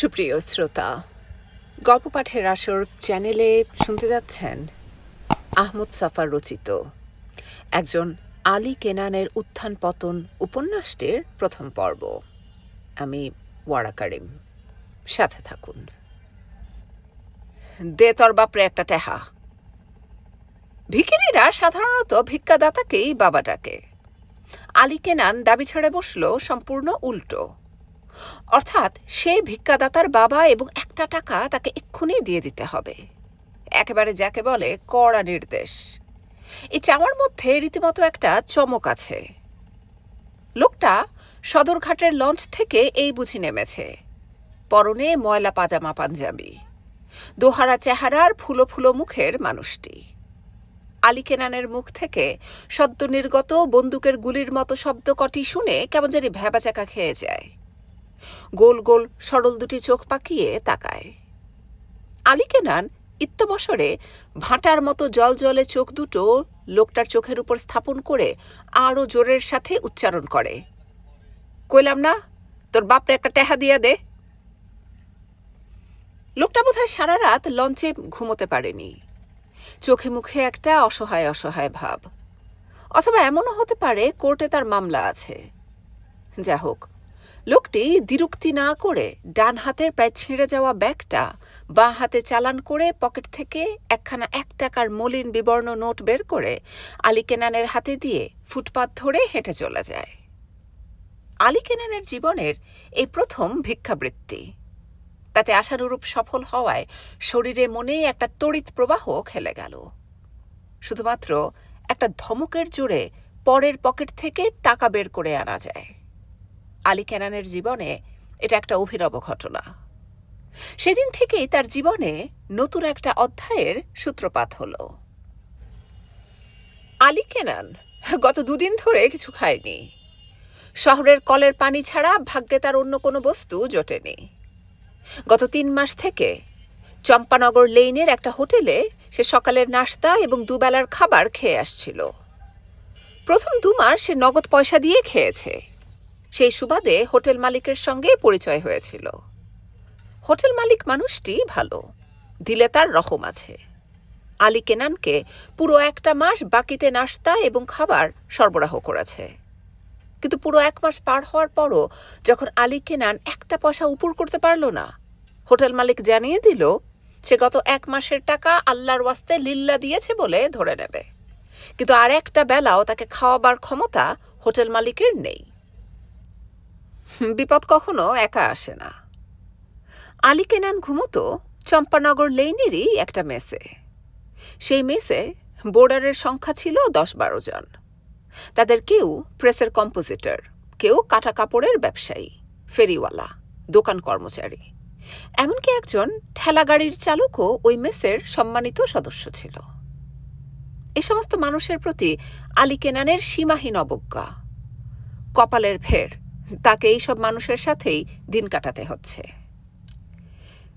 সুপ্রিয় শ্রোতা, গল্প পাঠের আসর চ্যানেলে শুনতে যাচ্ছেন আহমদ সাফার রচিত একজন আলী কেনানের উত্থান পতন উপন্যাসটির প্রথম পর্ব। আমি ওয়ারা কারিম। সাথে থাকুন। দে তোর বাপরে একটা টেহা। ভিখিরিরা সাধারণত ভিক্ষাদাতাকেই বাবা ডাকে আলী কেনান দাবি ছেড়ে বসল সম্পূর্ণ উল্টো। অর্থাৎ সে ভিক্ষাদাতার বাবা এবং একটা টাকা তাকে এক্ষুনি দিয়ে দিতে হবে। একেবারে যাকে বলে কড়া নির্দেশ। এই চাওয়ার মধ্যে রীতিমতো একটা চমক আছে। লোকটা সদরঘাটের লঞ্চ থেকে এই বুঝি নেমেছে। পরনে ময়লা পাজামা পাঞ্জাবি। দোহারা চেহারার ফুলো ফুলো মুখের মানুষটি। আলী কেনানের মুখ থেকে সদ্য নির্গত বন্দুকের গুলির মতো শব্দ কটি শুনে কেমন জানি ভ্যাবাচাকা খেয়ে যায়। গোল গোল সরল দুটি চোখ পাকিয়ে তাকায়। আলী কেনান ইত্যবসরে ভাটার মতো জল জলে চোখ দুটো লোকটার চোখের উপর স্থাপন করে আরও জোরের সাথে উচ্চারণ করে। কইলাম না, তোর বাপরে একটা টেহা দিয়া দে। লোকটা বোধহয় সারা রাত লঞ্চে ঘুমোতে পারেনি। চোখে মুখে একটা অসহায় অসহায় ভাব। অথবা এমনও হতে পারে কোর্টে তার মামলা আছে। যা হোক লোকটি দ্বিরুক্তি না করে ডান হাতের প্রায় ছিঁড়ে যাওয়া ব্যাগটা বাঁ হাতে চালান করে পকেট থেকে একখানা এক টাকার মলিন বিবর্ণ নোট বের করে আলী কেনানের হাতে দিয়ে ফুটপাত ধরে হেঁটে চলে যায়। আলী কেনানের জীবনের এই প্রথম ভিক্ষাবৃত্তি। তাতে আশানুরূপ সফল হওয়ায় শরীরে মনে একটা তড়িৎ প্রবাহ খেলে গেল। শুধুমাত্র একটা ধমকের জোরে পরের পকেট থেকে টাকা বের করে আনা যায়। আলী কেনানের জীবনে এটা একটা অভিনব ঘটনা। সেদিন থেকেই তার জীবনে নতুন একটা অধ্যায়ের সূত্রপাত হল। আলী কেনান গত দুদিন ধরে কিছু খায়নি। শহরের কলের পানি ছাড়া ভাগ্যে তার অন্য কোনো বস্তু জোটেনি। গত তিন মাস থেকে চম্পানগর লেইনের একটা হোটেলে সে সকালের নাস্তা এবং দুবেলার খাবার খেয়ে আসছিল। প্রথম দু মাস সে নগদ পয়সা দিয়ে খেয়েছে। সেই সুবাদে হোটেল মালিকের সঙ্গে পরিচয় হয়েছিল। হোটেল মালিক মানুষটি ভালো, দিলে তার রকম আছে। আলী কেনানকে পুরো একটা মাস বাকিতে নাস্তা এবং খাবার সরবরাহ করেছে। কিন্তু পুরো এক মাস পার হওয়ার পরও যখন আলী কেনান একটা পয়সা উপর করতে পারল না, হোটেল মালিক জানিয়ে দিল, সে গত এক মাসের টাকা আল্লাহর ওয়াস্তে লিল্লা দিয়েছে বলে ধরে নেবে। কিন্তু আর একটা বেলাও তাকে খাওয়াবার ক্ষমতা হোটেল মালিকের নেই। বিপদ কখনো একা আসে না। আলী কেনান ঘুমতো চম্পানগর লেইনেরই একটা মেসে। সেই মেসে বোর্ডারের সংখ্যা ছিল দশ বারো জন। তাদের কেউ প্রেসের কম্পোজিটর, কেউ কাটা কাপড়ের ব্যবসায়ী, ফেরিওয়ালা, দোকান কর্মচারী। এমনকি একজন ঠেলা গাড়ির চালকও ওই মেসের সম্মানিত সদস্য ছিল। এ সমস্ত মানুষের প্রতি আলী কেনানের সীমাহীন অবজ্ঞা, কপালের ফের তাকে এইসব মানুষের সাথেই দিন কাটাতে হচ্ছে।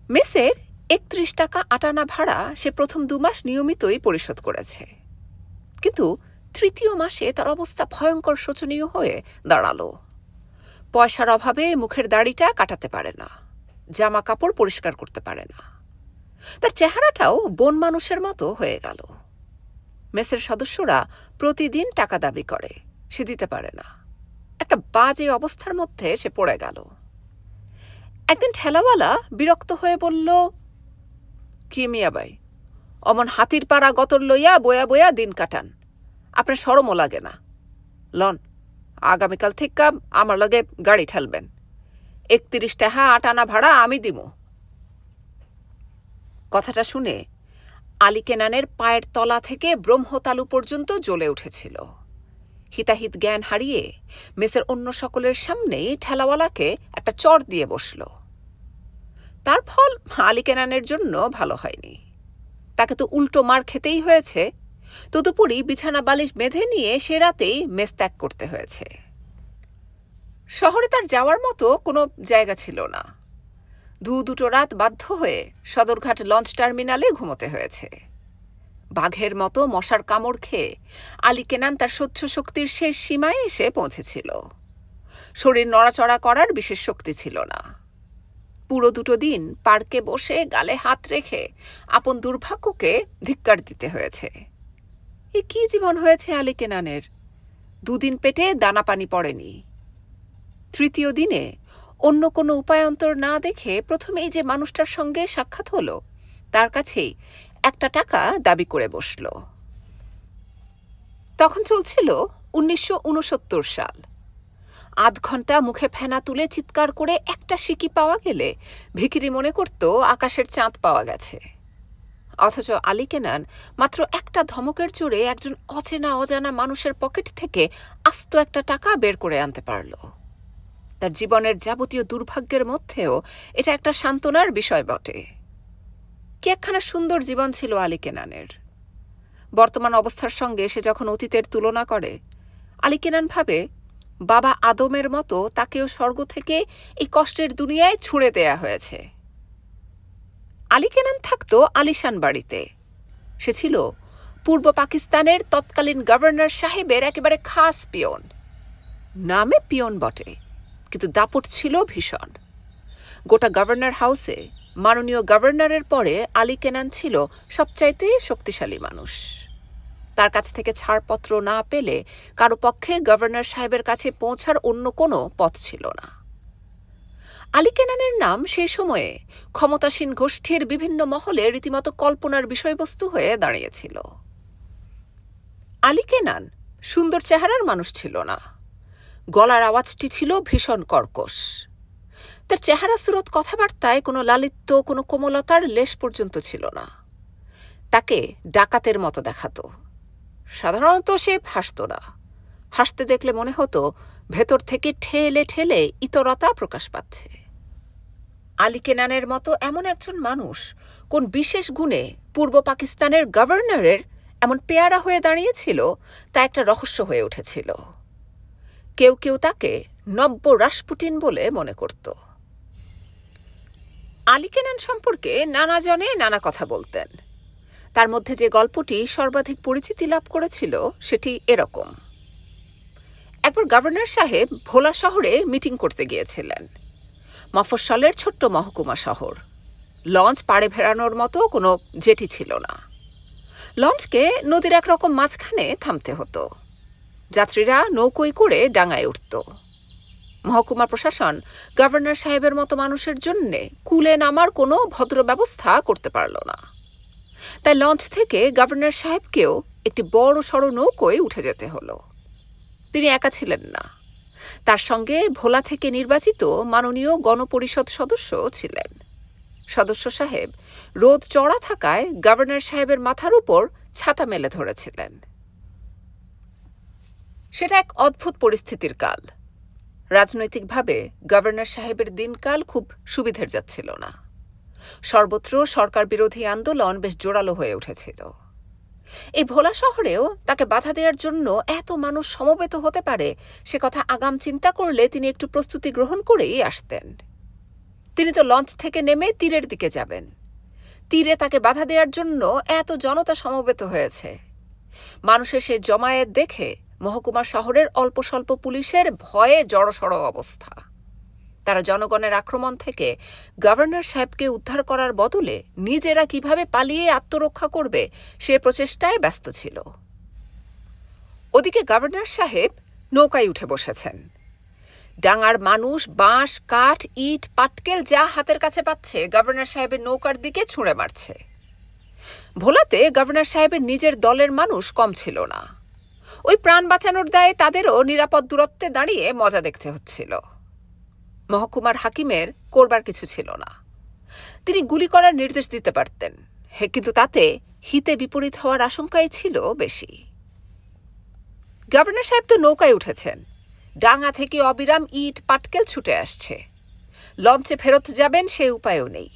মেসের একত্রিশ টাকা আটানা ভাড়া সে প্রথম দু মাস নিয়মিতই পরিশোধ করেছে। কিন্তু তৃতীয় মাসে তার অবস্থা ভয়ঙ্কর শোচনীয় হয়ে দাঁড়াল। পয়সার অভাবে মুখের দাড়িটা কাটাতে পারে না জামা কাপড় পরিষ্কার করতে পারে না। তার চেহারাটাও বন মানুষের মতো হয়ে গেল। মেসের সদস্যরা প্রতিদিন টাকা দাবি করে, সে দিতে পারে না। একটা বাজে অবস্থার মধ্যে সে পড়ে গেল। একদিন ঠেলাওয়ালা বিরক্ত হয়ে বলল, কি মিয়াবাই অমন হাতির পাড়া গতর লইয়া বয়া বয়া দিন কাটান। আপনার সরমও লাগে না। লন, আগামীকাল থেকে আমার লগে গাড়ি ঠেলবেন। একত্রিশ টাকা আট আনা ভাড়া আমি দিমু। কথাটা শুনে আলী কেনানের পায়ের তলা থেকে ব্রহ্মতালু পর্যন্ত জ্বলে উঠেছিল। হিতাহিত জ্ঞান হারিয়ে মেসের অন্য সকলের সামনেই ঠেলাওয়ালাকে একটা চর দিয়ে বসল। তার ফল আলী কেনানের জন্য ভালো হয়নি। তাকে তো উল্টো মার খেতেই হয়েছে। তদুপরি বিছানা বালিশ বেঁধে নিয়ে সে রাতেই মেস ত্যাগ করতে হয়েছে। শহরে তার যাওয়ার মতো কোনো জায়গা ছিল না। দু দুটো রাত বাধ্য হয়ে সদরঘাট লঞ্চ টার্মিনালে ঘুমোতে হয়েছে। বাঘের মতো মশার কামড় খেয়ে আলী কেনান তার সহ্য শক্তির শেষ সীমায় এসে পৌঁছেছিল। শরীর নড়াচড়া করার বিশেষ শক্তি ছিল না। পুরো দুটো দিন পার্কে বসে গালে হাত রেখে আপন দুর্ভাগ্যকে ধিক্কার দিতে হয়েছে। এ কি জীবন হয়েছে আলী কেনানের? দুদিন পেটে দানা পানি পড়েনি। তৃতীয় দিনে অন্য কোনো উপায়ন্তর না দেখে প্রথমেই যে মানুষটার সঙ্গে সাক্ষাৎ হলো, তার কাছেই একটা টাকা দাবি করে বসল। তখন চলছিল উনিশশো উনসত্তর সাল। আধ ঘণ্টা মুখে ফেনা তুলে চিৎকার করে একটা সিকি পাওয়া গেলে ভিকিরি মনে করত আকাশের চাঁদ পাওয়া গেছে। অথচ আলী কেনান মাত্র একটা ধমকের জোরে একজন অচেনা অজানা মানুষের পকেট থেকে আস্ত একটা টাকা বের করে আনতে পারল। তার জীবনের যাবতীয় দুর্ভাগ্যের মধ্যেও এটা একটা সান্ত্বনার বিষয় বটে। কি একখানা সুন্দর জীবন ছিল আলী কেনানের? বর্তমান অবস্থার সঙ্গে সে যখন অতীতের তুলনা করে, আলী কেনান ভাবে বাবা আদমের মতো তাকেও স্বর্গ থেকে এই কষ্টের দুনিয়ায় ছুঁড়ে দেয়া হয়েছে। আলী কেনান থাকত আলিশান বাড়িতে। সে ছিল পূর্ব পাকিস্তানের তৎকালীন গভর্নর সাহেবের একেবারে খাস পিয়ন। নামে পিয়ন বটে, কিন্তু দাপট ছিল ভীষণ। গোটা গভর্নর হাউসে মাননীয় গভর্নরের পরে আলী কেনান ছিল সবচাইতে শক্তিশালী মানুষ। তার কাছ থেকে ছাড়পত্র না পেলে কারও পক্ষে গভর্নর সাহেবের কাছে পৌঁছার অন্য কোনো পথ ছিল না। আলী কেনানের নাম সেই সময়ে ক্ষমতাসীন গোষ্ঠীর বিভিন্ন মহলে রীতিমতো কল্পনার বিষয়বস্তু হয়ে দাঁড়িয়েছিল। আলী কেনান সুন্দর চেহারার মানুষ ছিল না। গলার আওয়াজটি ছিল ভীষণ কর্কশ। তার চেহারা সুরত কথাবার্তায় কোনো লালিত্য, কোনো কোমলতার লেশ পর্যন্ত ছিল না। তাকে ডাকাতের মতো দেখাতো। সাধারণত সে হাসত না। হাসতে দেখলে মনে হতো ভেতর থেকে ঠেলে ঠেলে ইতরতা প্রকাশ পাচ্ছে। আলী কেনানের মতো এমন একজন মানুষ কোন বিশেষ গুণে পূর্ব পাকিস্তানের গভর্নরের এমন পেয়ারা হয়ে দাঁড়িয়েছিল, তা একটা রহস্য হয়ে উঠেছিল। কেউ কেউ তাকে নব্য রাসপুটিন বলে মনে করত। আলী কেনান সম্পর্কে নানা জনে নানা কথা বলতেন। তার মধ্যে যে গল্পটি সর্বাধিক পরিচিতি লাভ করেছিল, সেটি এরকম। একবার গভর্নর সাহেব ভোলা শহরে মিটিং করতে গিয়েছিলেন। মফস্বলের ছোট্ট মহকুমা শহর। লঞ্চ পাড়ে ভেড়ানোর মতো কোনো জেটি ছিল না। লঞ্চকে নদীর একরকম মাঝখানে থামতে হতো। যাত্রীরা নৌকোয় করে ডাঙায় উঠত। মহকুমা প্রশাসন গভর্নর সাহেবের মতো মানুষের জন্যে কুলে নামার কোনো ভদ্র ব্যবস্থা করতে পারল না। তাই লঞ্চ থেকে গভর্নর সাহেবকেও একটি বড় সড় নৌকোয় উঠে যেতে হলো। তিনি একা ছিলেন না। তার সঙ্গে ভোলা থেকে নির্বাচিত মাননীয় গণপরিষদ সদস্য ছিলেন। সদস্য সাহেব রোদ চড়া থাকায় গভর্নর সাহেবের মাথার উপর ছাতা মেলে ধরেছিলেন। সেটা এক অদ্ভুত পরিস্থিতির কাল। রাজনৈতিকভাবে গভর্নর সাহেবের দিনকাল খুব সুবিধের যাচ্ছিল না। সর্বত্র সরকার বিরোধী আন্দোলন বেশ জোরালো হয়ে উঠেছিল। এই ভোলা শহরেও তাকে বাধা দেওয়ার জন্য এত মানুষ সমবেত হতে পারে, সে কথা আগাম চিন্তা করলে তিনি একটু প্রস্তুতি গ্রহণ করেই আসতেন। তিনি তো লঞ্চ থেকে নেমে তীরের দিকে যাবেন। তীরে তাকে বাধা দেওয়ার জন্য এত জনতা সমবেত হয়েছে। মানুষের সে জমায়েত দেখে মহকুমা শহরের অল্প স্বল্প পুলিশের ভয়ে জড়সড় অবস্থা। তারা জনগণের আক্রমণ থেকে গভর্নর সাহেবকে উদ্ধার করার বদলে নিজেরা কীভাবে পালিয়ে আত্মরক্ষা করবে সে প্রচেষ্টায় ব্যস্ত ছিল। ওদিকে গভর্নর সাহেব নৌকায় উঠে বসেছেন। ডাঙার মানুষ, বাঁশ, কাঠ, ইট, পাটকেল যা হাতের কাছে পাচ্ছে গভর্নর সাহেবের নৌকার দিকে ছুঁড়ে মারছে। ভোলাতে গভর্নর সাহেবের নিজের দলের মানুষ কম ছিল না। ওই প্রাণ বাঁচানোর দায়ে তাদেরও নিরাপদ দূরত্বে দাঁড়িয়ে মজা দেখতে হচ্ছিল। মহকুমার হাকিমের করবার কিছু ছিল না। তিনি গুলি করার নির্দেশ দিতে পারতেন কিন্তু তাতে হিতে বিপরীত হওয়ার আশঙ্কাই ছিল বেশি। গভর্নর সাহেব তো নৌকায় উঠেছেন। ডাঙা থেকে অবিরাম ইট পাটকেল ছুটে আসছে। লঞ্চে ফেরত যাবেন সে উপায়ও নেই।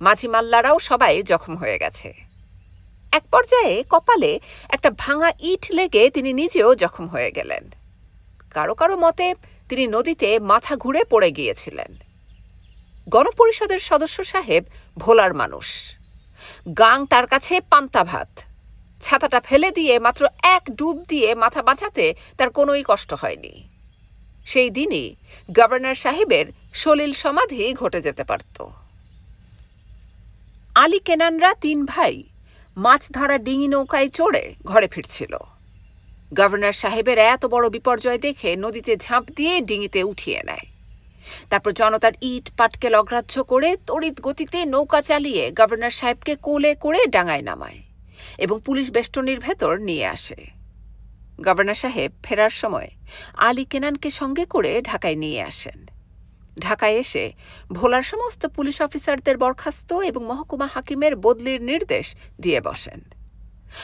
মাঝি মাল্লারাও সবাই জখম হয়ে গেছে। এক পর্যায়ে কপালে একটা ভাঙা ইট লেগে তিনি নিজেও জখম হয়ে গেলেন। কারও কারও মতে, তিনি নদীতে মাথা ঘুরে পড়ে গিয়েছিলেন। গণপরিষদের সদস্য সাহেব ভোলার মানুষ। গাং তার কাছে পান্তা ভাত। ছাতাটা ফেলে দিয়ে মাত্র এক ডুব দিয়ে মাথা বাঁচাতে তার কোনোই কষ্ট হয়নি। সেই দিনই গভর্নর সাহেবের সলিল সমাধি ঘটে যেতে পারত। আলী কেনানরা তিন ভাই মাছ ধরা ডিঙি নৌকায় চড়ে ঘরে ফিরছিল। গভর্নর সাহেবের এত বড় বিপর্যয় দেখে নদীতে ঝাঁপ দিয়ে ডিঙিতে উঠিয়ে নেয়। তারপর জনতার ইট, পাটকেল অগ্রাহ্য করে তড়িৎ গতিতে নৌকা চালিয়ে গভর্নর সাহেবকে কোলে করে ডাঙায় নামায় এবং পুলিশ বেষ্টনীর ভেতর নিয়ে আসে। গভর্নর সাহেব ফেরার সময় আলী কেনানকে সঙ্গে করে ঢাকায় নিয়ে আসেন। ঢাকায় এসে ভোলার সমস্ত পুলিশ অফিসারদের বরখাস্ত এবং মহকুমা হাকিমের বদলির নির্দেশ দিয়ে বসেন।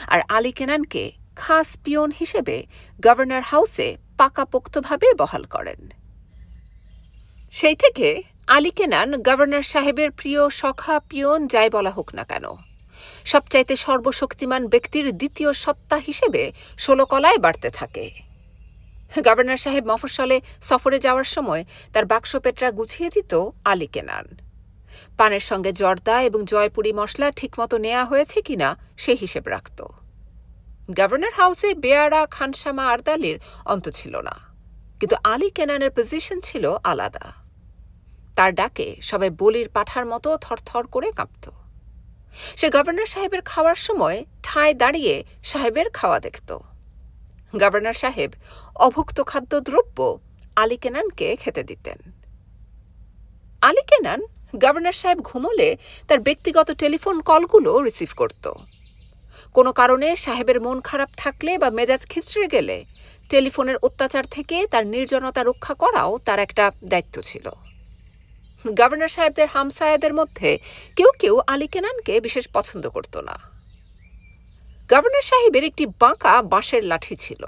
আর আলী কেনানকে খাস পিয়ন হিসেবে গভর্নর হাউসে পাকাপোক্তভাবে বহাল করেন। সেই থেকে আলী কেনান গভর্নর সাহেবের প্রিয় সখা পিয়ন যাই বলা হোক না কেন, সবচাইতে সর্বশক্তিমান ব্যক্তির দ্বিতীয় সত্তা হিসেবে ষোলকলায় বাড়তে থাকে। গভর্নর সাহেব মফস্বলে সফরে যাওয়ার সময় তার বাক্স পেটরা গুছিয়ে দিত আলী কেনান পানের সঙ্গে জর্দা এবং জয়পুরি মশলা ঠিকমতো নেওয়া হয়েছে কিনা সে হিসেব রাখত। গভর্নর হাউসে বেয়ারা, খানসামা, আরদালির অন্ত ছিল না, কিন্তু আলী কেনানের পজিশন ছিল আলাদা। তার ডাকে সবাই বলির পাঠার মতো থরথর করে কাঁপত। সে গভর্নর সাহেবের খাওয়ার সময় ঠায় দাঁড়িয়ে সাহেবের খাওয়া দেখত। গভর্নর সাহেব অভুক্ত খাদ্যদ্রব্য আলী কেনানকে খেতে দিতেন। আলী কেনান গভর্নর সাহেব ঘুমোলে তার ব্যক্তিগত টেলিফোন কলগুলো রিসিভ করত। কোনো কারণে সাহেবের মন খারাপ থাকলে বা মেজাজ খিচড়ে গেলে টেলিফোনের অত্যাচার থেকে তার নির্জনতা রক্ষা করাও তার একটা দায়িত্ব ছিল। গভর্নর সাহেবদের হামসায়াদের মধ্যে কেউ কেউ আলী কেনানকে বিশেষ পছন্দ করত না। গভর্নর সাহেবের একটি বাঁকা বাঁশের লাঠি ছিল।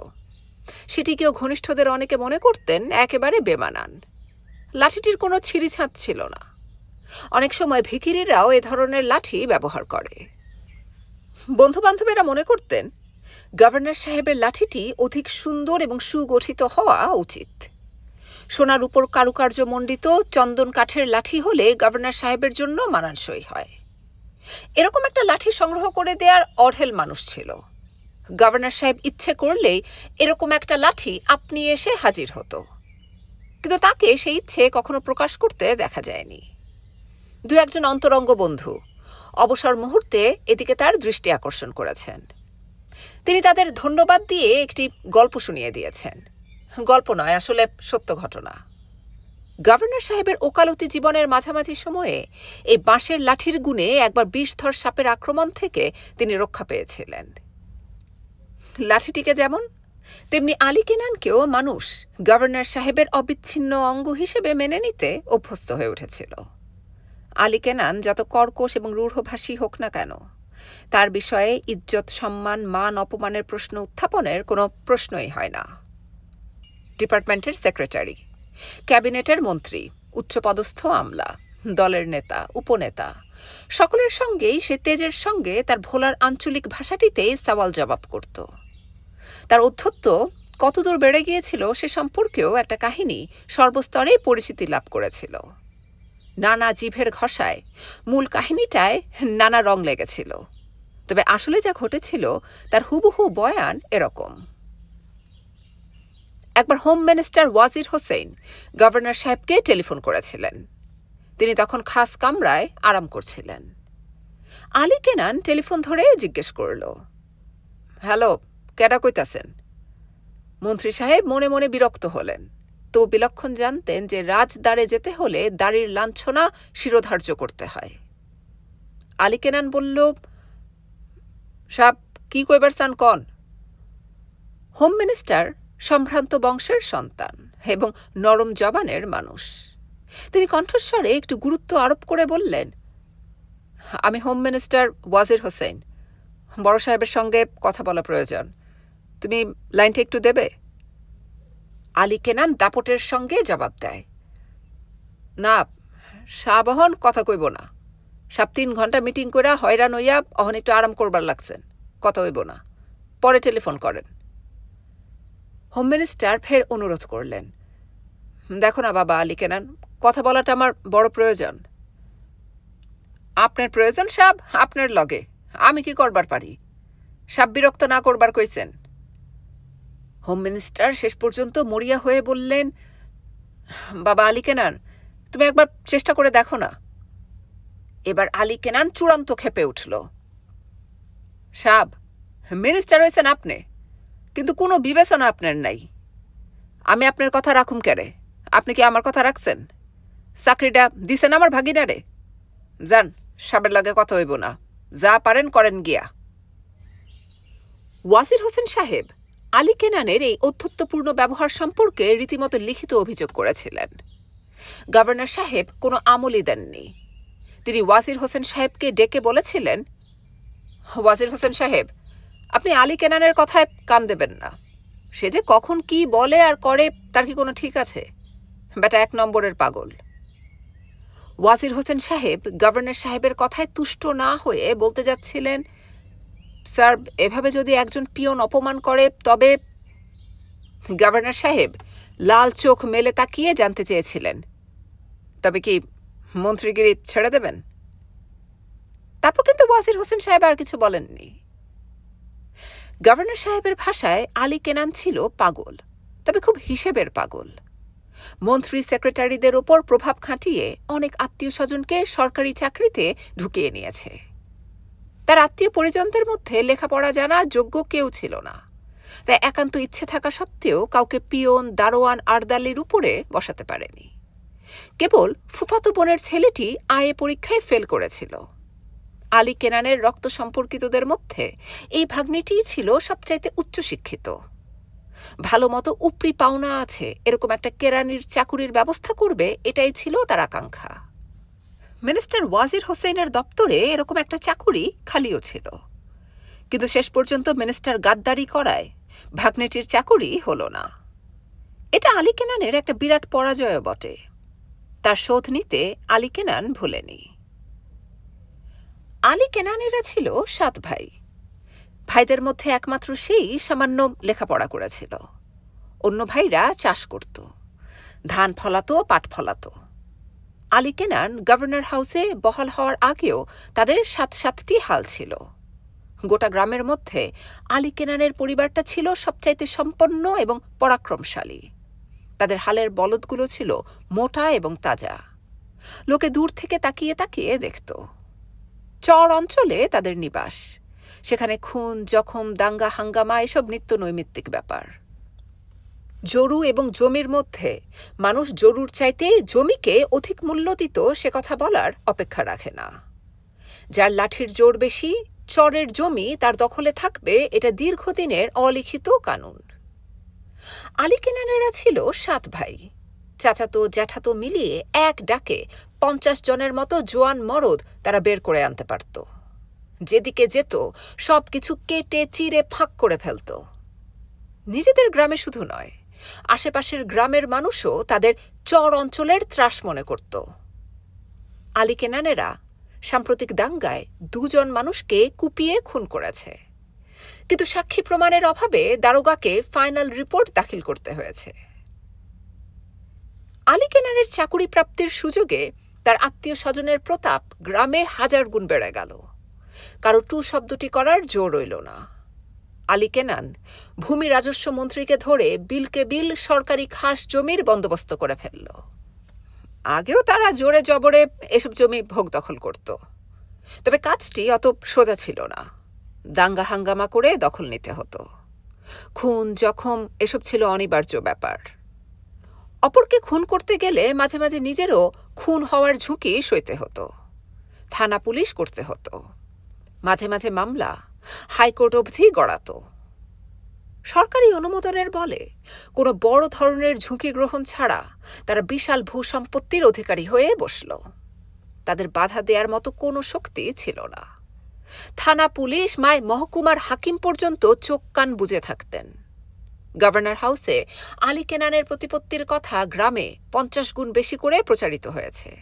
সেটিকেও ঘনিষ্ঠদের অনেকে মনে করতেন একেবারে বেমানান। লাঠিটির কোনো ছিঁড়িছাঁদ ছিল না। অনেক সময় ভিখিরিরাও এ ধরনের লাঠি ব্যবহার করে। বন্ধুবান্ধবেরা মনে করতেন, গভর্নর সাহেবের লাঠিটি অধিক সুন্দর এবং সুগঠিত হওয়া উচিত। সোনার উপর কারুকার্য মণ্ডিত চন্দন কাঠের লাঠি হলে গভর্নর সাহেবের জন্য মানানসই হয়। এরকম একটা লাঠি সংগ্রহ করে দেওয়ার অঢেল মানুষ ছিল। গভর্নর সাহেব ইচ্ছে করলেই এরকম একটা লাঠি আপনি এসে হাজির হতো। কিন্তু তাকে সেই ইচ্ছে কখনো প্রকাশ করতে দেখা যায়নি। দু একজন অন্তরঙ্গ বন্ধু অবসর মুহূর্তে এদিকে তার দৃষ্টি আকর্ষণ করেছেন। তিনি তাদের ধন্যবাদ দিয়ে একটি গল্প শুনিয়ে দিয়েছেন। গল্প নয়, আসলে সত্য ঘটনা। গভর্নর সাহেবের ওকালতি জীবনের মাঝামাঝি সময়ে এই বাঁশের লাঠির গুণে একবার বিষধর সাপের আক্রমণ থেকে তিনি রক্ষা পেয়েছিলেন। লাঠিটিকে যেমন, তেমনি আলী কেনানকেও মানুষ গভর্নর সাহেবের অবিচ্ছিন্ন অঙ্গ হিসেবে মেনে নিতে অভ্যস্ত হয়ে উঠেছিল। আলী কেনান যত কর্কশ এবং রূঢ়ভাষী হোক না কেন, তার বিষয়ে ইজ্জত, সম্মান, মান, অপমানের প্রশ্ন উত্থাপনের কোনো প্রশ্নই হয় না। ডিপার্টমেন্টের সেক্রেটারি ক্যাবিনেটের মন্ত্রী, উচ্চপদস্থ আমলা, দলের নেতা, উপনেতা। সকলের সঙ্গেই সে তেজের সঙ্গে তার ভোলার আঞ্চলিক ভাষাটিতেই সওয়াল জবাব করত। তার অধ্যত্ব কতদূর বেড়ে গিয়েছিল সে সম্পর্কেও একটা কাহিনী সর্বস্তরে পরিচিতি লাভ করেছিল। নানা জিভের ঘষায় মূল কাহিনীটায় নানা রং লেগেছিল। তবে আসলে যা ঘটেছিল তার হুবহু বয়ান এরকম। একবার home minister Wazir Hossain governor সাহেবকে টেলিফোন করেছিলেন। তিনি তখন খাস কামরায় আরাম করছিলেন। আলী কেনান টেলিফোন ধরে জিজ্ঞেস করল, হ্যালো কেডা কইতাছেন? মন্ত্রী সাহেব মনে মনে বিরক্ত হলেন। তো বিলক্ষণ জানতেন যে রাজদ্বারে যেতে হলে দাড়ির লাঞ্ছনা শিরোধার্য করতে হয়। আলী কেনান বলল সাপ কি কইবার চান কন? হোম মিনিস্টার সম্ভ্রান্ত বংশের সন্তান এবং নরম জবানের মানুষ। তিনি কণ্ঠস্বরে একটু গুরুত্ব আরোপ করে বললেন, আমি হোম মিনিস্টার ওয়াজির হোসেন। বড় সাহেবের সঙ্গে কথা বলা প্রয়োজন। তুমি লাইনটা একটু দেবে? আলী কেনান দাপটের সঙ্গে জবাব দেয়, না, শাহবহন কথা কইব না। সাপ তিন ঘণ্টা মিটিং করে হয়রান হইয়া অহন একটু আরাম করবার লাগছেন, কথা হইব না। পরে টেলিফোন করেন। হোম মিনিস্টার ফের অনুরোধ করলেন। দেখো না বাবা আলী কেনান, কথা বলাটা আমার বড় প্রয়োজন। আপনার প্রয়োজন সাব, আপনার লগে। আমি কি করবার পারি? সাব বিরক্ত না করবার কইছেন? হোম মিনিস্টার শেষ পর্যন্ত মরিয়া হয়ে বললেন, বাবা আলী কেনান, তুমি একবার চেষ্টা করে দেখো না। এবার আলী কেনান চূড়ান্ত খেপে উঠল। সাব মিনিস্টার হয়েছেন আপনি? কিন্তু কোনো বিবেচনা আপনার নাই। আমি আপনার কথা রাখুম কেড়ে? আপনি কি আমার কথা রাখছেন? চাকরিটা দিছেন আমার ভাগিনারে? যান, সাবের লাগে কথা হইব না। যা পারেন করেন গিয়া। ওয়াজির হোসেন সাহেব আলী কেনানের এই অধ্যত্বপূর্ণ ব্যবহার সম্পর্কে রীতিমতো লিখিত অভিযোগ করেছিলেন। গভর্নর সাহেব কোনো আমলই দেননি। তিনি ওয়াজির হোসেন সাহেবকে ডেকে বলেছিলেন, ওয়াজির হোসেন সাহেব আপনি আলী কেনানের কথায় কান দেবেন না। সে যে কখন কি বলে আর করে, তার কি কোনো ঠিক আছে? বেটা এক নম্বরের পাগল। ওয়াজির হোসেন সাহেব গভর্নর সাহেবের কথায় তুষ্ট না হয়ে বলতে যাচ্ছিলেন, স্যার, এভাবে যদি একজন পিয়ন অপমান করে, তবে গভর্নর সাহেব লাল চোখ মেলে তাকিয়ে জানতে চেয়েছিলেন। তবে কি মন্ত্রীগিরি ছেড়ে দেবেন? তারপর কিন্তু ওয়াজির হোসেন সাহেব আর কিছু বলেননি। গভর্নর সাহেবের ভাষায় আলী কেনান ছিল পাগল, তবে খুব হিসেবের পাগল। মন্ত্রী সেক্রেটারিদের ওপর প্রভাব খাটিয়ে অনেক আত্মীয় স্বজনকে সরকারি চাকরিতে ঢুকিয়ে নিয়েছে। তার আত্মীয় পরিজনদের মধ্যে লেখাপড়া জানা যোগ্য কেউ ছিল না। তাই একান্ত ইচ্ছে থাকা সত্ত্বেও কাউকে পিয়ন, দারোয়ান, আরদালির উপরে বসাতে পারেনি। কেবল ফুফাতো বোনের ছেলেটি আয়ে পরীক্ষায় ফেল করেছিল। আলী কেনানের রক্ত সম্পর্কিতদের মধ্যে এই ভাগ্নিটিই ছিল সবচাইতে উচ্চশিক্ষিত। ভালো মতো উপরি পাওনা আছে, এরকম একটা কেরানির চাকুরির ব্যবস্থা করবে, এটাই ছিল তার আকাঙ্ক্ষা। মিনিস্টার ওয়াজির হোসেনের দপ্তরে এরকম একটা চাকুরি খালিও ছিল। কিন্তু শেষ পর্যন্ত মিনিস্টার গাদ্দারি করায় ভাগ্নেটির চাকুরি হল না। এটা আলী কেনানের একটা বিরাট পরাজয় বটে। তার শোধ নিতে আলী কেনান ভুলেনি। আলী কেনানেরা ছিল সাত ভাই। ভাইদের মধ্যে একমাত্র সেই সামান্য লেখাপড়া করেছিল। অন্য ভাইরা চাষ করত। ধান ফলাতো, পাট ফলাতো। আলী কেনান গভর্নর হাউসে বহাল হওয়ার আগেও তাদের সাত সাতটি হাল ছিল। গোটা গ্রামের মধ্যে আলী কেনানের পরিবারটা ছিল সবচাইতে সম্পন্ন এবং পরাক্রমশালী। তাদের হালের বলদগুলো ছিল মোটা এবং তাজা। লোকে দূর থেকে তাকিয়ে তাকিয়ে দেখত। চর অঞ্চলে তাদের নিবাস। সেখানে খুন, জখম, দাঙ্গা, হাঙ্গামা এসব নিত্য নৈমিত্তিক ব্যাপার। জরু এবং জমির মধ্যে মানুষ জরুর চাইতে জমিকে অধিক মূল্য দিত সে কথা বলার অপেক্ষা রাখে না। যার লাঠির জোর বেশি, চরের জমি তার দখলে থাকবে এটা দীর্ঘদিনের অলিখিত কানুন। আলী কেনানেরা ছিল সাত ভাই। চাচাতো জ্যাঠাতো মিলিয়ে এক ডাকে পঞ্চাশ জনের মতো জোয়ান মরদ তারা বের করে আনতে পারত। যেদিকে যেত সব কিছু কেটে চিরে ফাঁক করে ফেলত। নিজেদের গ্রামে শুধু নয়, আশেপাশের গ্রামের মানুষও তাদের চর অঞ্চলের ত্রাস মনে করত। আলী কেনানেরা সাম্প্রতিক দাঙ্গায় দুজন মানুষকে কুপিয়ে খুন করেছে। কিন্তু সাক্ষী প্রমাণের অভাবে দারোগাকে ফাইনাল রিপোর্ট দাখিল করতে হয়েছে। আলী কেনানের চাকুরি প্রাপ্তির সুযোগে তার আত্মীয় স্বজনের প্রতাপ গ্রামে হাজার গুণ বেড়ে গেল। কারও টু শব্দটি করার জোর রইল না। আলী কেনান ভূমি রাজস্ব মন্ত্রীকে ধরে বিলকে বিল সরকারি খাস জমির বন্দোবস্ত করে ফেলল। আগেও তারা জোরে জবরে এসব জমি ভোগ দখল করত। তবে কাজটি অত সোজা ছিল না। দাঙ্গা হাঙ্গামা করে দখল নিতে হতো। খুন, জখম এসব ছিল অনিবার্য ব্যাপার। অপরকে খুন করতে গেলে মাঝে মাঝে নিজেরও খুন হওয়ার ঝুঁকি সইতে হতো। থানা পুলিশ করতে হতো। মাঝে মাঝে মামলা হাইকোর্ট অবধি গড়াত। সরকারি অনুমোদনের বলে কোনো বড় ধরনের ঝুঁকি গ্রহণ ছাড়া তারা বিশাল ভূসম্পত্তির অধিকারী হয়ে বসল। তাদের বাধা দেওয়ার মতো কোনো শক্তি ছিল না। থানা পুলিশ মায় মহকুমার হাকিম পর্যন্ত চোখ কান বুঝে থাকতেন। গভর্নর হাউসে আলী কেনানের প্রতিপত্তির কথা গ্রামে পঞ্চাশ গুণ বেশি করে প্রচারিত হয়েছে।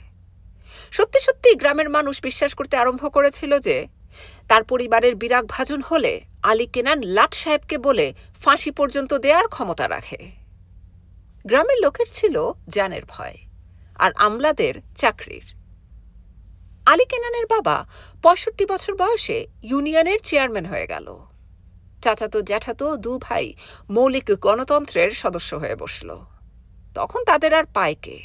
সত্যি সত্যি গ্রামের মানুষ বিশ্বাস করতে আরম্ভ করেছিল যে তার পরিবারের বিরাগ ভাজন হলে আলী কেনান লাট সাহেবকে বলে ফাঁসি পর্যন্ত দেয়ার ক্ষমতা রাখে। গ্রামের লোকের ছিল জানের ভয় আর আমলাদের চাকরির। আলী কেনানের বাবা পঁয়ষট্টি বছর বয়সে ইউনিয়নের চেয়ারম্যান হয়ে গেল। চাচাতো জ্যাঠাতো দু ভাই মৌলিক গণতন্ত্রের সদস্য হয়ে বসল। তখন তাদের আর পায় কে?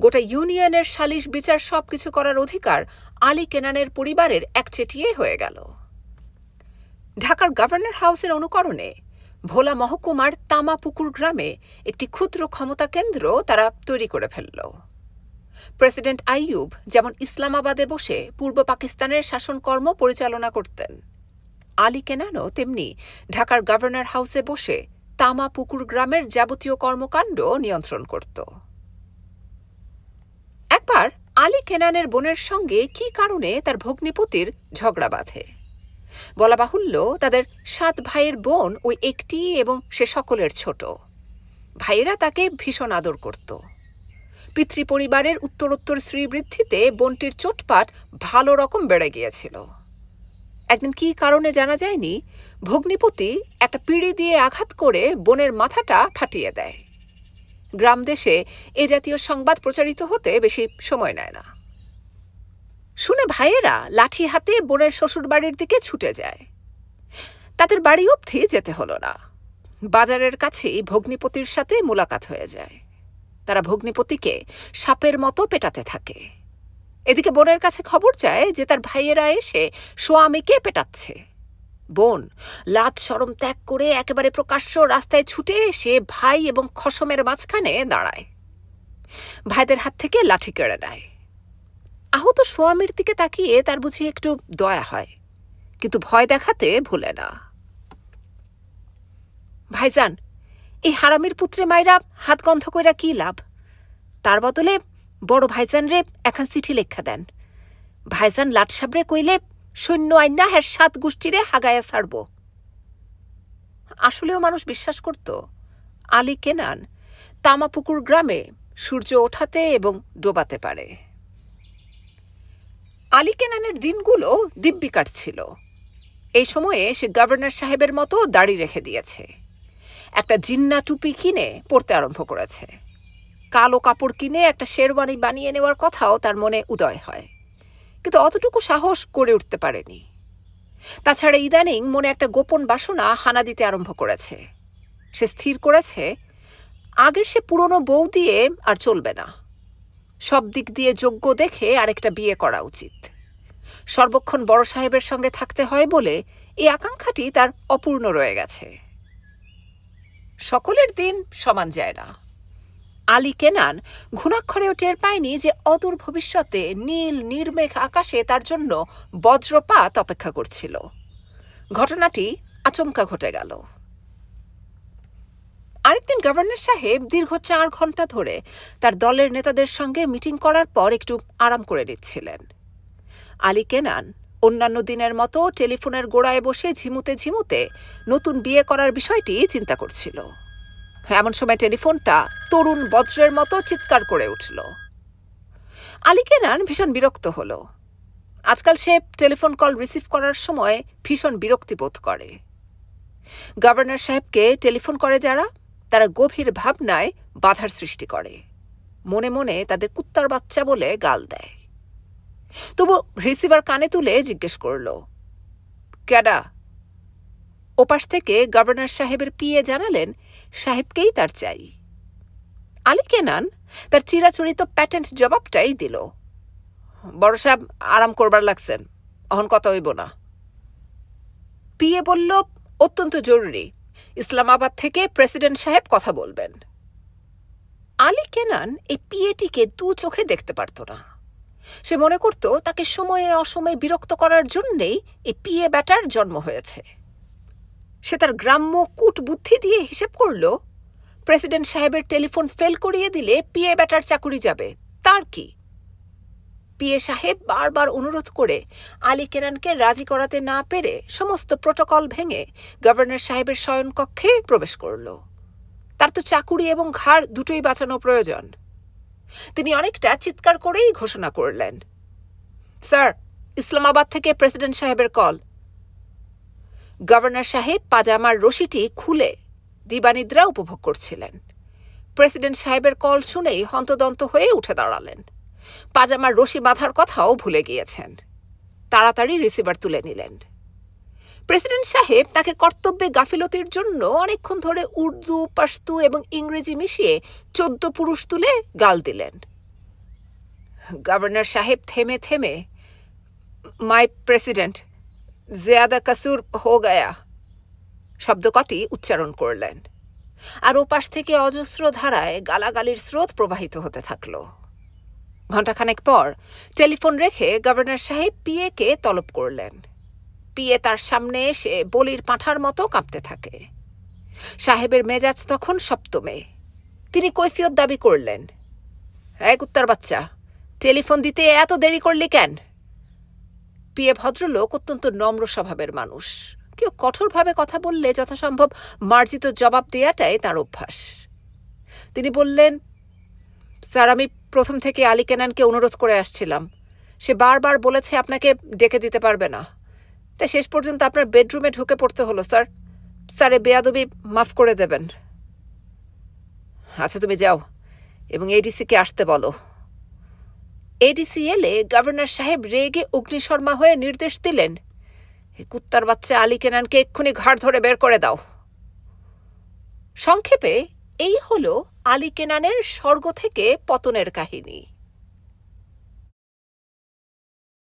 গোটা ইউনিয়নের সালিশ বিচার সবকিছু করার অধিকার আলী কেনানের পরিবারের একচেটিয়ে হয়ে গেল। ঢাকার গভর্নর হাউসের অনুকরণে ভোলা মহকুমার তামাপুকুর গ্রামে একটি ক্ষুদ্র ক্ষমতা কেন্দ্র তারা তৈরি করে ফেলল। প্রেসিডেন্ট আইয়ুব যেমন ইসলামাবাদে বসে পূর্ব পাকিস্তানের শাসনকর্ম পরিচালনা করতেন আলী কেনানও তেমনি ঢাকার গভর্নর হাউসে বসে তামাপুকুর গ্রামের যাবতীয় কর্মকাণ্ড নিয়ন্ত্রণ করত। একবার আলী কেনানের বোনের সঙ্গে কী কারণে তার ভগ্নিপতির ঝগড়া বাঁধে? বলা বাহুল্য, তাদের সাত ভাইয়ের বোন ওই একটি এবং সে সকলের ছোট। ভাইয়েরা তাকে ভীষণ আদর করত। পিতৃপরিবারের উত্তরোত্তর শ্রীবৃদ্ধিতে বোনটির চোটপাট ভালো রকম বেড়ে গিয়েছিল। একদিন কী কারণে জানা যায়নি? ভগ্নিপতি একটা পিঁড়ি দিয়ে আঘাত করে বোনের মাথাটা ফাটিয়ে দেয়। গ্রাম দেশে এ জাতীয় সংবাদ প্রচারিত হতে বেশি সময় নেয় না। শুনে ভাইয়েরা লাঠি হাতে বোনের শ্বশুরবাড়ির দিকে ছুটে যায়। তাদের বাড়ি অবধি যেতে হলো না। বাজারের কাছেই ভগ্নিপতির সাথে মোলাকাত হয়ে যায়। তারা ভগ্নিপতিকে সাপের মতো পেটাতে থাকে। এদিকে বোনের কাছে খবর যায় যে তার ভাইয়েরা এসে স্বামীকে পেটাচ্ছে। বোন লাত সরম ত্যাগ করে একেবারে প্রকাশ্য রাস্তায় ছুটে এসে ভাই এবং খসমের মাঝখানে দাঁড়ায়। ভাইদের হাত থেকে লাঠি কেড়ে নেয়। আহত স্বামীর দিকে তাকিয়ে তার বুঝি একটু দয়া হয়, কিন্তু ভয় দেখাতে ভুলে না। ভাইজান, এই হারামির পুত্রে মাইরা হাত গন্ধ কইরা কি লাভ? তার বদলে বড় ভাইজান রে এখন চিঠি লেখা দেন। ভাইজান লাট সাবরে কইলে, সৈন্য আইনা হ্যার সাত গোষ্ঠীরে হাগায়া ছাড়ব। আসলেও মানুষ বিশ্বাস করত, আলী কেনান তামাপুকুর গ্রামে সূর্য ওঠাতে এবং ডোবাতে পারে। আলী কেনানের দিনগুলো দিব্যি কাটছিল এই সময়ে সে গভর্নর সাহেবের মতো দাড়ি রেখে দিয়েছে। একটা জিন্না টুপি কিনে পরতে আরম্ভ করেছে। কালো কাপড় কিনে একটা শেরওয়ানি বানিয়ে নেওয়ার কথাও তার মনে উদয় হয়। কিন্তু অতটুকু সাহস করে উঠতে পারেনি। তাছাড়া ইদানিং মনে একটা গোপন বাসনা হানা দিতে আরম্ভ করেছে। সে স্থির করেছে, আগের সে পুরনো বউ দিয়ে আর চলবে না। সব দিক দিয়ে যোগ্য দেখে আরেকটা বিয়ে করা উচিত। সর্বক্ষণ বড় সাহেবের সঙ্গে থাকতে হয় বলে এই আকাঙ্ক্ষাটি তার অপূর্ণ রয়ে গেছে। সকলের দিন সমান যায় না। আলী কেনান ঘুণাক্ষরেও টের পায়নি যে অদূর ভবিষ্যতে নীল, নির্মেঘ আকাশে তার জন্য বজ্রপাত অপেক্ষা করছিল। ঘটনাটি আচমকা ঘটে গেল। আরেকদিন গভর্নর সাহেব দীর্ঘ চার ঘণ্টা ধরে তার দলের নেতাদের সঙ্গে মিটিং করার পর একটু আরাম করে নিচ্ছিলেন। আলী কেনান অন্যান্য দিনের মতো টেলিফোনের গোড়ায় বসে ঝিমুতে ঝিমুতে নতুন বিয়ে করার বিষয়টি চিন্তা করছিল। এমন সময় টেলিফোনটা তরুণ বজ্রের মতো চিৎকার করে উঠল। আলী কেনান ভীষণ বিরক্ত হল। আজকাল সে টেলিফোন কল রিসিভ করার সময় ভীষণ বিরক্তি বোধ করে। গভর্নর সাহেবকে টেলিফোন করে যারা, তারা গভীর ভাবনায় বাধার সৃষ্টি করে। মনে মনে তাদের কুত্তার বাচ্চা বলে গাল দেয়। তবু রিসিভার কানে তুলে জিজ্ঞেস করল ক্যাডা ওপাশ থেকে গভর্নর সাহেবের পিয়ে জানালেন, সাহেবকেই তার চাই। আলী কেনান তার চিরাচরিত প্যাটেন্ট জবাবটাই দিল। বড় সাহেব, আরাম করবার লাগছেন, অহন কথা হইব না। পিয়ে বলল, অত্যন্ত জরুরি, ইসলামাবাদ থেকে প্রেসিডেন্ট সাহেব কথা বলবেন। আলী কেনান এই পিএটিকে দু চোখে দেখতে পারত না। সে মনে করত, তাকে সময়ে অসময়ে বিরক্ত করার জন্যেই এই পিএ ব্যাটার জন্ম হয়েছে। সে তার গ্রাম্য কূট বুদ্ধি দিয়ে হিসেব করল, প্রেসিডেন্ট সাহেবের টেলিফোন ফেল করিয়ে দিলে পিএ ব্যাটার চাকুরি যাবে, তার কি? পিএ সাহেব বারবার অনুরোধ করে আলী কেনানকে রাজি করাতে না পেরে সমস্ত প্রোটোকল ভেঙে গভর্নর সাহেবের শয়নকক্ষে প্রবেশ করল। তার তো চাকুরি এবং ঘাড় দুটোই বাঁচানো প্রয়োজন। তিনি অনেকটা চিৎকার করেই ঘোষণা করলেন, স্যার, ইসলামাবাদ থেকে প্রেসিডেন্ট সাহেবের কল। গভর্নর সাহেব পাজামার রশিটি খুলে দিবানিদ্রা উপভোগ করছিলেন। প্রেসিডেন্ট সাহেবের কল শুনেই হন্তদন্ত হয়ে উঠে দাঁড়ালেন। পাজামার রশি বাঁধার কথাও ভুলে গিয়েছেন। তাড়াতাড়ি রিসিভার তুলে নিলেন। প্রেসিডেন্ট সাহেব তাকে কর্তব্যে গাফিলতির জন্য অনেকক্ষণ ধরে উর্দু পাস্তু এবং ইংরেজি মিশিয়ে চোদ্দ পুরুষ তুলে গাল দিলেন। গভর্নর সাহেব থেমে থেমে, মাই প্রেসিডেন্ট জিয়াদা কাসুর হো গয়া শব্দ কটি উচ্চারণ করলেন। আর ওপাশ থেকে অজস্র ধারায় গালাগালির স্রোত প্রবাহিত হতে থাকল। ঘণ্টাখানেক পর টেলিফোন রেখে গভর্নর সাহেব পিএকে তলব করলেন। পিএ তার সামনে এসে বলির পাঁঠার মতো কাঁপতে থাকে। সাহেবের মেজাজ তখন সপ্তমে। তিনি কৈফিয়ত দাবি করলেন, এক উত্তর বাচ্চা, টেলিফোন দিতে এত দেরি করলি কেন? পিএ ভদ্রলোক অত্যন্ত নম্র স্বভাবের মানুষ। কেউ কঠোরভাবে কথা বললে যথাসম্ভব মার্জিত জবাব দেওয়াটাই তার অভ্যাস। তিনি বললেন, স্যার, আমি প্রথম থেকে আলী কেনানকে অনুরোধ করে আসছিলাম। সে বারবার বলেছে আপনাকে ডেকে দিতে পারবে না। তাই শেষ পর্যন্ত আপনার বেডরুমে ঢুকে পড়তে হলো, স্যার। স্যার, এ বেয়াদবি মাফ করে দেবেন। আচ্ছা তুমি যাও এবং এডিসিকে আসতে বলো। এডিসি এলে গভর্নর সাহেব রেগে অগ্নিশর্মা হয়ে নির্দেশ দিলেন কুত্তার বাচ্চা আলী কেনানকে এক্ষুনি ঘাড় ধরে বের করে দাও। সংক্ষেপে, এই হল আলী কেনানের স্বর্গ থেকে পতনের কাহিনী।